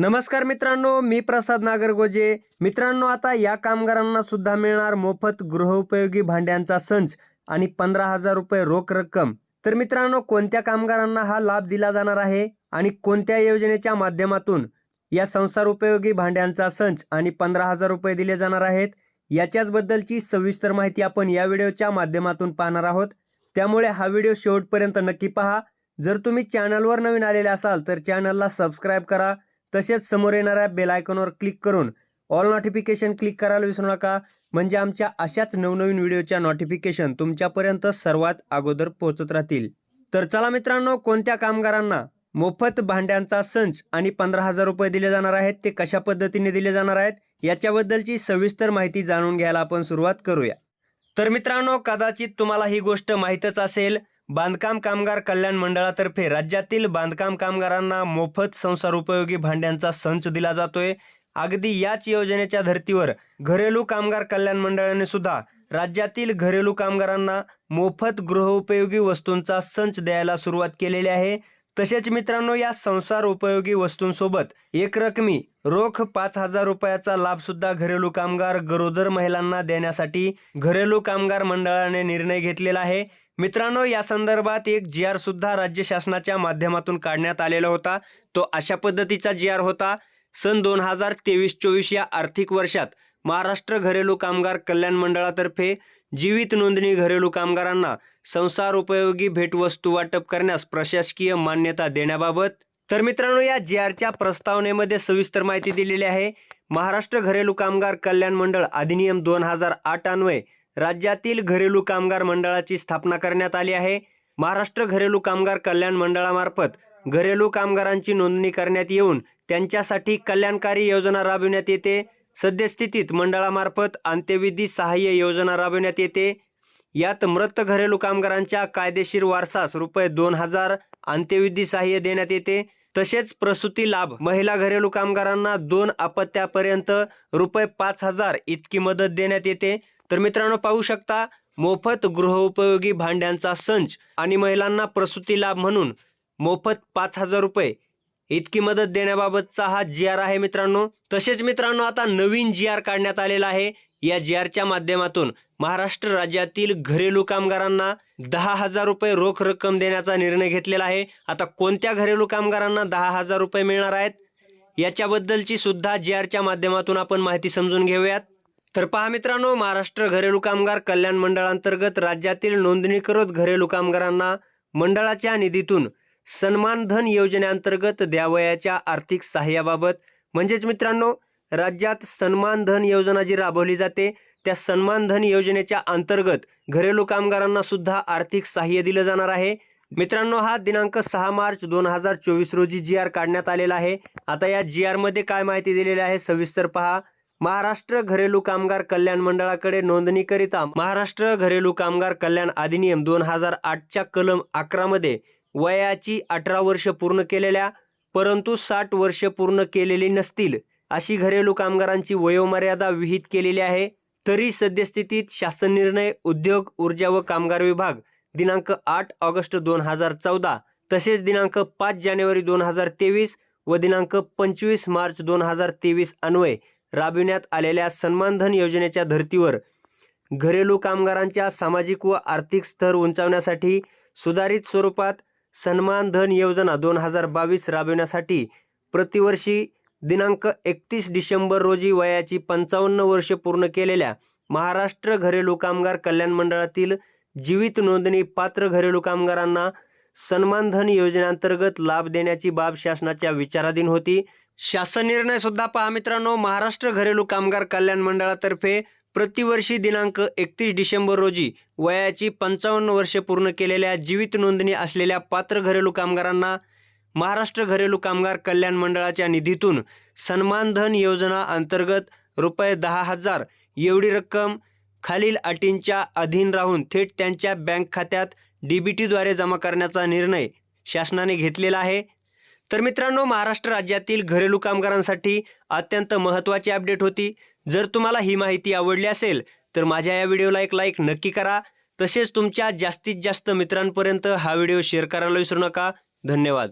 नमस्कार मित्रांनो मी प्रसाद नागरगोजे. मित्रांनो आता या कामगारांना सुद्धा मिळणार मोफत गृहोपयोगी भांड्यांचा संच आणि पंधरा हजार रुपये रोख रक्कम. तर मित्रांनो कोणत्या कामगारांना हा लाभ दिला जाणार आहे आणि कोणत्या योजनेच्या माध्यमातून या संसार उपयोगी भांड्यांचा संच आणि पंधरा हजार रुपये दिले जाणार आहेत? याच्याचबद्दलची सविस्तर माहिती आपण या व्हिडिओच्या माध्यमातून पाहणार आहोत. त्यामुळे हा व्हिडिओ शेवटपर्यंत नक्की पहा. जर तुम्ही चॅनलवर नवीन आलेले असाल तर चॅनलला सबस्क्राईब करा. तसेच समोर येणाऱ्या बेल आयकॉनवर क्लिक करून ऑल नोटिफिकेशन क्लिक करायला विसरू नका. म्हणजे आमच्या अशाच नवनवीन व्हिडिओच्या नोटिफिकेशन तुमच्यापर्यंत सर्वात अगोदर पोहोचत राहतील. तर चला मित्रांनो कोणत्या कामगारांना मोफत भांड्यांचा संच आणि पंधरा हजार रुपये दिले जाणार आहेत ते कशा पद्धतीने दिले जाणार आहेत याच्याबद्दलची सविस्तर माहिती जाणून घ्यायला आपण सुरुवात करूया. तर मित्रांनो कदाचित तुम्हाला ही गोष्ट माहीतच असेल बांधकाम कामगार कल्याण मंडळातर्फे राज्यातील बांधकाम कामगारांना मोफत संसार उपयोगी भांड्यांचा संच दिला जातोय. अगदी याच योजनेच्या धर्तीवर घरेलू कामगार कल्याण मंडळाने सुद्धा राज्यातील घरेलू कामगारांना मोफत गृहोपयोगी वस्तूंचा संच द्यायला सुरुवात केलेली आहे. तसेच मित्रांनो या संसार उपयोगी वस्तूंसोबत एक रकमी रोख पाच हजार रुपयाचा लाभ सुद्धा घरेलू कामगार गरोदर महिलांना देण्यासाठी घरेलू कामगार मंडळाने निर्णय घेतलेला आहे. मित्रांनो या संदर्भात एक जी आर सुद्धा राज्य शासनाच्या माध्यमातून काढण्यात आलेला होता. तो अशा पद्धतीचा जी आर होता. सन दोन हजार तेवीस चोवीस या आर्थिक वर्षात महाराष्ट्र घरेलू कामगार कल्याण मंडळातर्फे जीवित नोंदणी घरेलू कामगारांना संसार उपयोगी भेटवस्तू वाटप करण्यास प्रशासकीय मान्यता देण्याबाबत. तर मित्रांनो या जी आरच्या प्रस्तावनेमध्ये सविस्तर माहिती दिलेली आहे. महाराष्ट्र घरेलू कामगार कल्याण मंडळ अधिनियम दोन हजार आठ अन्वये राज्यातील घरेलू कामगार मंडळाची स्थापना करण्यात आली आहे. महाराष्ट्र घरेलू कामगार कल्याण मंडळामार्फत घरेलू कामगारांची नोंदणी करण्यात येऊन त्यांच्यासाठी कल्याणकारी योजना राबविण्यात येते. सद्यस्थितीत मंडळामार्फत अंत्यविधी सहाय्य योजना राबविण्यात येते. यात मृत घरेलू कामगारांच्या कायदेशीर वारसास रुपये दोन हजार अंत्यविधी सहाय्य देण्यात येते. तसेच प्रसूती लाभ महिला घरेलू कामगारांना दोन अपत्यापर्यंत रुपये पाच हजार इतकी मदत देण्यात येते. तर मित्रांनो पाहू शकता मोफत गृहोपयोगी भांड्यांचा संच आणि महिलांना प्रसूती लाभ म्हणून मोफत पाच हजार रुपये. इतकी मदत देण्याबाबतचा हा जी आर आहे मित्रांनो. तसेच मित्रांनो आता नवीन जी आर काढण्यात आलेला आहे. या जी आरच्या माध्यमातून महाराष्ट्र राज्यातील घरेलू कामगारांना दहा हजार रुपये रोख रक्कम देण्याचा निर्णय घेतलेला आहे. आता कोणत्या घरेलू कामगारांना दहा हजार रुपये मिळणार आहेत? याच्याबद्दलची सुद्धा जी आरच्या माध्यमातून आपण माहिती समजून घेऊयात. तर पहा मित्रांनो महाराष्ट्र घरेलू कामगार कल्याण मंडळांतर्गत राज्यातील नोंदणीकृत घरेलू कामगारांना मंडळाच्या निधीतून सन्मान धन योजनेअंतर्गत द्यावयाच्या आर्थिक सहाय्याबाबत. म्हणजेच मित्रांनो राज्यात सन्मान धन योजना जी राबवली जाते त्या सन्मान धन योजनेच्या अंतर्गत घरेलू कामगारांना सुद्धा आर्थिक सहाय्य दिलं जाणार आहे. मित्रांनो हा दिनांक सहा मार्च दोन हजार चोवीस रोजी जी आर काढण्यात आलेला आहे. आता या जी आरमध्ये काय माहिती दिलेली आहे सविस्तर पहा. महाराष्ट्र घरेलू कामगार कल्याण मंडळाकडे नोंदणीकरिता महाराष्ट्र घरेलू कामगार कल्याण अधिनियम दोन हजार आठच्या कलम अकरामध्ये वयाची अठरा वर्ष पूर्ण केलेल्या परंतु साठ वर्ष पूर्ण केलेली नसतील अशी घरेलू कामगारांची वयोमर्यादा विहित केलेली आहे. तरी सद्यस्थितीत शासन निर्णय उद्योग ऊर्जा व कामगार विभाग दिनांक आठ ऑगस्ट दोन हजार चौदा तसेच दिनांक पाच जानेवारी दोन हजार तेवीस व दिनांक पंचवीस मार्च दोन हजार तेवीस अन्वये राबविण्यात आलेल्या सन्मानधन योजनेच्या धर्तीवर घरेलू कामगारांच्या सामाजिक व आर्थिक स्तर उंचावण्यासाठी सुधारित स्वरूपात सन्मान धन योजना दोन हजार बावीस राबविण्यासाठी प्रतिवर्षी दिनांक एकतीस डिसेंबर रोजी वयाची पंचावन्न वर्षे पूर्ण केलेल्या महाराष्ट्र घरेलू कामगार कल्याण मंडळातील जीवित नोंदणी पात्र घरेलू कामगारांना सन्मानधन योजनेअंतर्गत लाभ देण्याची बाब शासनाच्या विचाराधीन होती. शासन निर्णय सुद्धा पहा मित्रांनो. महाराष्ट्र घरेलू कामगार कल्याण मंडळातर्फे प्रतिवर्षी दिनांक एकतीस डिसेंबर रोजी वयाची पंचावन्न वर्षे पूर्ण केलेल्या जीवित नोंदणी असलेल्या पात्र घरेलू कामगारांना महाराष्ट्र घरेलू कामगार कल्याण मंडळाच्या निधीतून सन्मानधन योजना अंतर्गत रुपये दहा हजार एवढी रक्कम खालील अटींच्या अधीन राहून थेट त्यांच्या बँक खात्यात डीबीटीद्वारे जमा करण्याचा निर्णय शासनाने घेतलेला आहे. तर मित्रांनो महाराष्ट्र राज्यातील घरेलू कामगारांसाठी अत्यंत महत्त्वाची अपडेट होती. जर तुम्हाला ही माहिती आवडली असेल तर माझ्या या व्हिडिओला एक लाईक नक्की करा. तसेच तुमच्या जास्तीत जास्त मित्रांपर्यंत हा व्हिडिओ शेअर करायला विसरू नका. धन्यवाद.